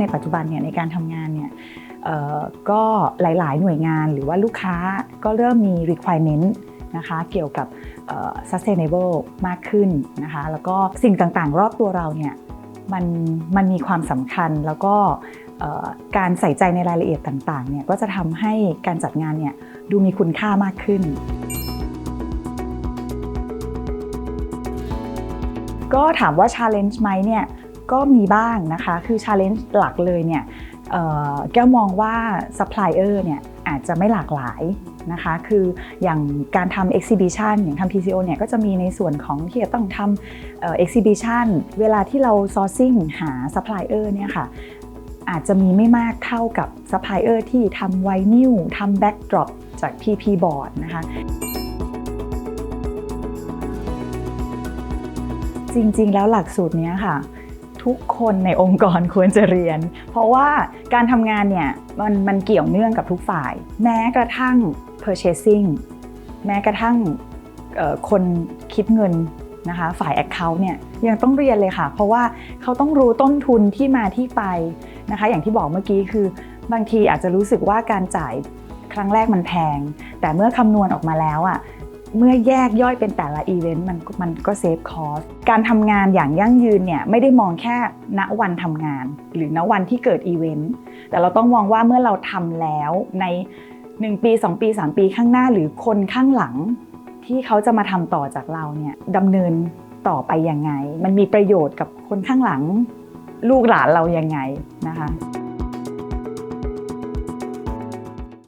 ในปัจจุบันเนี่ยในการทำงานเนี่ยก็หลายๆ หน่วยงานหรือว่าลูกค้าก็เริ่มมี requirement นะคะเกี่ยวกับ sustainable มากขึ้นนะคะแล้วก็สิ่งต่างๆ รอบตัวเราเนี่ยมันมันมีความสำคัญแล้วก็การใส่ใจในรายละเอียดต่างๆเนี่ยก็จะทำให้การจัดงานเนี่ยดูมีคุณค่ามากขึ้น ก็ถามว่า challenge ไหมเนี่ย ก็มีบ้างนะคะ คือ challenge หลักเลยเนี่ยเอ่อแก้วมองว่า supplier เนี่ยอาจจะไม่หลากหลายนะคะ คืออย่างการทำ exhibition อย่างทำ TCO เนี่ยก็จะมีในส่วนของที่จะต้องทำเอ่อ exhibition เวลาที่เรา sourcing หา supplier เนี่ยค่ะอาจจะมีไม่มากเท่ากับ supplier ที่ทำไวนิลทำ backdrop จาก PP board นะคะจริงๆ แล้วหลักสูตรนี้ค่ะ ทุกคนในองค์กรควรจะเรียน เพราะว่าการทำงานเนี่ยมันมันเกี่ยวเนื่องกับทุกฝ่าย แม้กระทั่ง purchasing แม้กระทั่งคนคิดเงินนะคะฝ่าย Account เนี่ยยังต้องเรียนเลยค่ะ เพราะว่าเขาต้องรู้ต้นทุนที่มาที่ไปนะคะอย่างที่บอกเมื่อกี้คือบางทีอาจจะรู้สึกว่าการจ่ายครั้งแรกมันแพง แต่เมื่อคำนวณออกมาแล้วอะ เมื่อแยกย่อยเป็นแต่ละอีเวนต์มันมันก็เซฟคอสการทำงานอย่างยั่งยืนเนี่ยไม่ได้มองแค่ณวันทำงาน หรือณวันที่เกิดอีเวนต์แต่เราต้องมองว่าเมื่อเราทำแล้วใน 1 ปี 2 ปี 3 ปีข้างหน้าหรือคนข้างหลัง ที่เขาจะมาทำต่อจากเราเนี่ยดำเนินต่อไปยังไง มันมีประโยชน์กับคนข้างหลังลูกหลานเรายังไงนะคะ